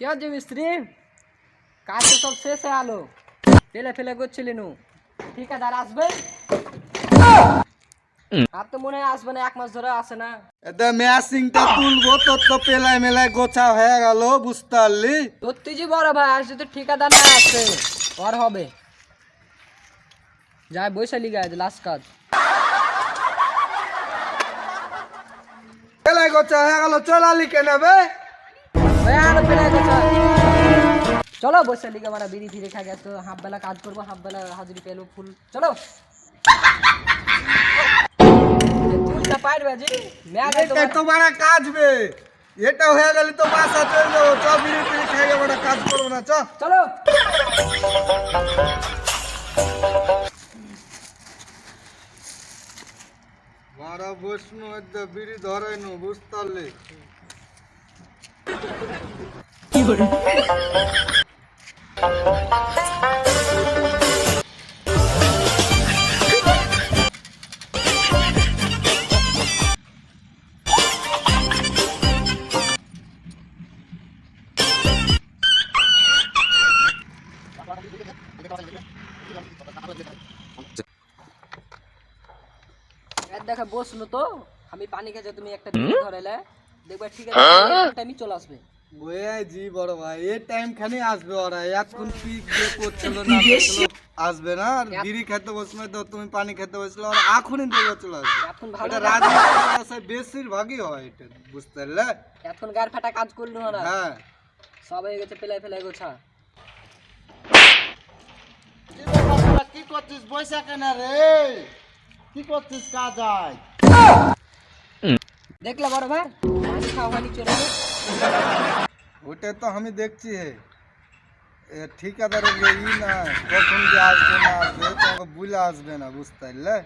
কে আছে মিস্ত্রি? কাজ তো সব শেষ হয়ে আলো। ফেলে ফেলে করছিলি নু। ঠিকাদার আসবে? আর তো মনে আসবে না এক মাস ধরে আসে না। এতে ম্যাসিংটা তুলবো তোর তো পেলাই মেলাই গোছা হয়ে গেল বুঝতে পারলি সত্যি যে বড় ভাই আসছে তো ঠিকাদার না আসছে আর হবে। যাই বৈশালী গাছ লাস্ট কাজ। পেলাই গোছা হয়ে গেল চলালি কেন বে। চলো বৈশালী গে মানে বিড়ি ফিরে খা গেছে হাফ বেলা কাজ করবো হাফ বেলা হাজিরি পেলো ফুল চলো তুলটা পারবে জি ম্যাগে এটাই তো বড় কাজ বে এটা হয়ে গেলে তো বাসা চলে যাবো চ বিড়ি টিড়ি খেয়ে বড় কাজ করবো না চ চলো বড় বসনু এতে বিড়ি ধরে নু বুঝতে পারলি এর দেখে বসল তো। আমি পানি খেয়েছে তুমি একটা বিড়ি ধরেলে। দেখবে ঠিক আছে টাইমই চলে আসবে। জি বড় ভাই এই টাইম খানি আসবে ওরা এখন কি যে করছিল না আসবে না? আর বিড়ি খেতে বসবে তো তুমি পানি খেতে বসলে ওরা এখনই চলে আসবে। এখন ভালো এটা রাজনীতি বেশিরভাগই হয় এটা বুঝতে পারলে? এখন গার ফাটা কাজ করল না হ্যাঁ। সব হয়ে গেছে পেলাই ফেলাই গোছা। কি করছিস বৈশা কেন রে? কি করছিস কাজ আয়? দেখলে বড় ভাই? গেলো। ওটা তো আমি দেখছি হে। এ ঠিকাদারের যে ই না কখন যে আসবে না আসবে তোমাকে বুলে আসবে না বুঝতে পারলে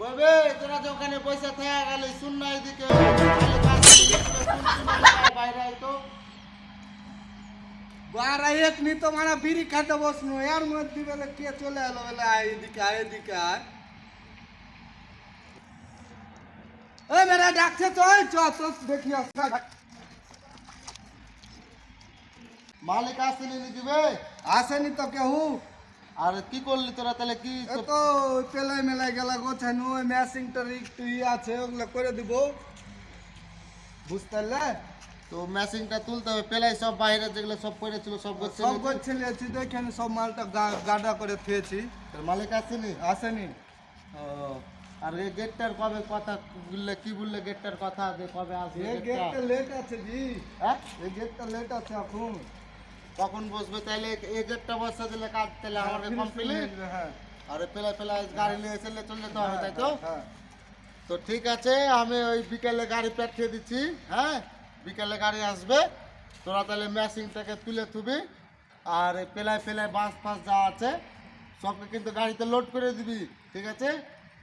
ববে তোরা যে ওখানে পয়সা থেকে গেলে শুন না এদিকে বাইরে আইতো বারা এক নি তো মানে বিড়ি খেতে বসনো এর মধ্যে বেলে কে চলে এলো বেলে এদিকে এদিকে আয়। ওই মেরা ডাকছে তো ওই চ তো দেখি মালিক আসেনি নাকি বে আসেনি তো কেহু। আর কি করলি তোরা তাহলে? কি তো পেলাই মেলাই গেলা গোছানো ওই ম্যাচিংটার একটু ই আছে ওগুলো করে দিব। বুঝতে পারলে? তো মেশিনটা তুলতে হবে। পেলাই সব বাইরে যেগুলো সব পড়েছিল সব করছে সব করছিলে তো এখানে সব মালটা গাডা করে থুয়েছি। মালিক আসেনি? আসেনি। ও, আর এই গেটটার কবে কথা বললে কি বললে গেটটার কথা? যে কবে আসবে এই গেটটা? লেট আছে জি। হ্যাঁ? এই গেটটা লেট আছে এখন। কখন বসবে তাইলে এই গেটটা বসে দিলে কাজ তাহলে আমার কমপ্লিট হ্যাঁ আরে পেলা পেলা গাড়ি নিয়ে চলে চলে যেতে হবে তাই তো? হ্যাঁ তো ঠিক আছে আমি ওই বিকেলে গাড়ি পাঠিয়ে দিচ্ছি হ্যাঁ? বিকেলে গাড়ি আসবে তোরা তাহলে ম্যাশিংটাকে তুলে থুবি আর পেলায় পেলায় বাস ফাস যা আছে সবকে কিন্তু গাড়িতে লোড করে দিবি ঠিক আছে?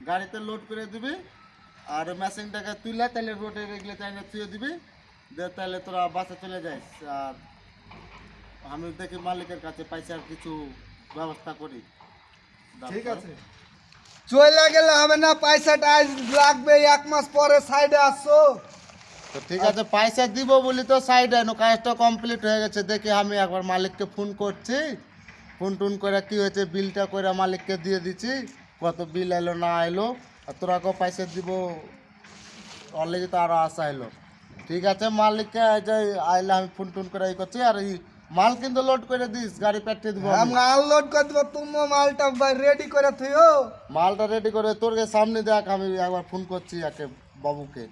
গাড়িতে লোড করে দিবি আর মেশিনটাকে তুলে তাহলে রোডে রেগলে চাইলে থুয়ে দিবি দিয়ে তাহলে তোরা বাসে চলে যাইস আর আমি দেখি মালিকের কাছে পয়সার কিছু ব্যবস্থা করি। ঠিক আছে। চলে গেলে হবে না পয়সাটা আজ লাগবে এক মাস পরে সাইডে আসছো। তো ঠিক আছে পয়সা দিব বলি তো সাইডে নো কাজটা কমপ্লিট হয়ে গেছে। দেখি আমি একবার মালিককে ফোন করছি। ফোন টুন করে কি হয়েছে বিলটা করে মালিককে দিয়ে দিচ্ছি। কত বিল এলো না এলো আর তোরাকেও পয়সা দিব অলরেডি তো আরও আসা এলো। ঠিক আছে মালিককে যে আইলে আমি ফোন টুন করে এই করছি আর এই মাল কিন্তু লোড করে দিস গাড়ি পাঠিয়ে দিব আমি। মাল লোড করে দেবো তুমি মালটা রেডি করে থুও। মালটা রেডি করে তোর সামনে দেখ আমি একবার ফোন করছি একে বাবুকে।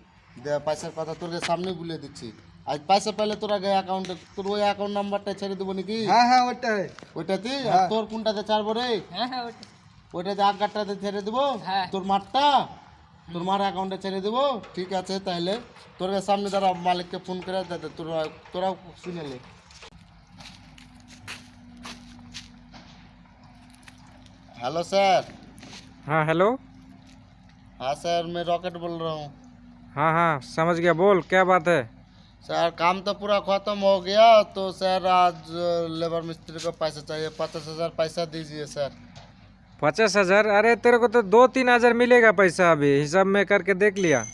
দে পয়সার কথা তোর সামনে বলে দিচ্ছি। আজ পয়সা পেলে তোর আগে অ্যাকাউন্টে তোর ওই অ্যাকাউন্ট নাম্বারটা ছেড়ে দেবো নাকি? হ্যাঁ হ্যাঁ ওইটাতে আর তোর কোনটাতে ছাড়বো রে? হ্যাঁ হ্যাঁ ওটা ওইটাতে আগারটাতে ছেড়ে দেবো হ্যাঁ। তোর মাঠটা তোর মার অ্যাকাউন্টে ছেড়ে দেবো ঠিক আছে তাহলে তোর সামনে দ্বারা মালিককে ফোন করে দে তোরা তোরাও শুনে লে हेलो सर हाँ हेलो हाँ सर मैं रॉकेट बोल रहा हूँ हाँ हाँ समझ गया बोल क्या बात है सर काम तो पूरा खत्म हो गया तो सर आज लेबर मिस्त्री को पैसा चाहिए पचास हजार पैसा दीजिए सर पचास हज़ार? अरे तेरे को तो दो तीन हज़ार मिलेगा पैसा अभी। हिसाब में करके देख लिया।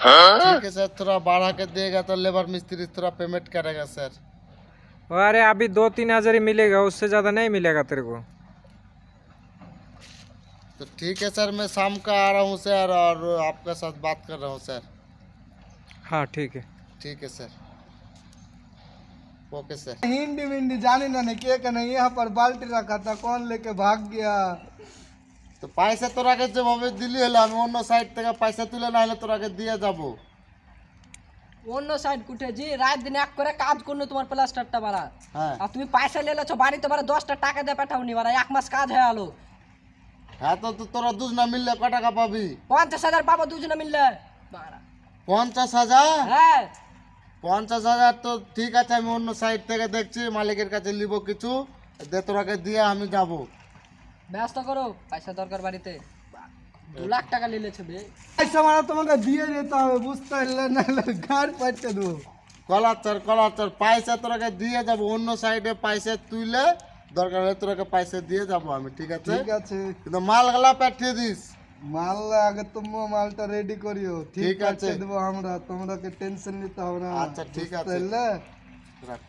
ठीक है सर थोड़ा बढ़ा के देगा तो लेबर मिस्त्री थोड़ा पेमेंट करेगा सर। अरे अभी दो तीन हज़ार ही मिलेगा उससे ज़्यादा नहीं मिलेगा तेरे को। तो ठीक है सर मैं शाम का आ रहा हूँ सर और आपके साथ बात कर रहा हूँ सर। हाँ ठीक है। ठीक है सर। ओके सर हिंदी विंदी जानी ना नहीं के का नहीं यहाँ पर बाल्टी रखा था कौन लेके भाग गया তো পয়সা তোরাকে যেভাবে দিলি হলো আমি অন্য সাইড থেকে পয়সা তুলে না হলে তোরাকে দিয়ে যাব অন্য সাইড কুটে জি রাত দিন এক করে কাজ করলো তোমার প্লাস্টারটা বাড়া হ্যাঁ আর তুমি পয়সা নিয়ে লেছো বাড়িতে বাড়া দশটা টাকা দিয়ে পাঠাওনি বাড়া এক মাস কাজ হয়ে গেলো হ্যাঁ তো তো তোরা দুজ না মিললে ক টাকা পাবি পঞ্চাশ হাজার পাবো দুজনে মিললে বাড়া। পঞ্চাশ হাজার হ্যাঁ পঞ্চাশ হাজার তো ঠিক আছে আমি অন্য সাইড থেকে দেখছি মালিকের কাছে নিব কিছু দে তোরাকে দিয়ে আমি যাব। ব্যস্ত করো পয়সা দরকার বাড়িতে। দু লাখ টাকা নিলেছে বে পয়সা মারা তোমাকে দিয়ে যেতে হবে বুঝতে পারলে না গাড়ি পাঠিয়ে দেবো। কলাচর কলাচর পয়সা তোরাকে দিয়ে যাব অন্য সাইডে পয়সা তুলে দরকার হলে তোরাকে পয়সা দিয়ে যাব আমি ঠিক আছে? ঠিক আছে। কিন্তু মালগুলা পাঠিয়ে দিস। মাল আগে তোমরা মালটা রেডি করিও ঠিক আছে। দেবো আমরা তোমরা টেনশন নিতে হবে না আচ্ছা, ঠিক আছে। পারলে? রাখ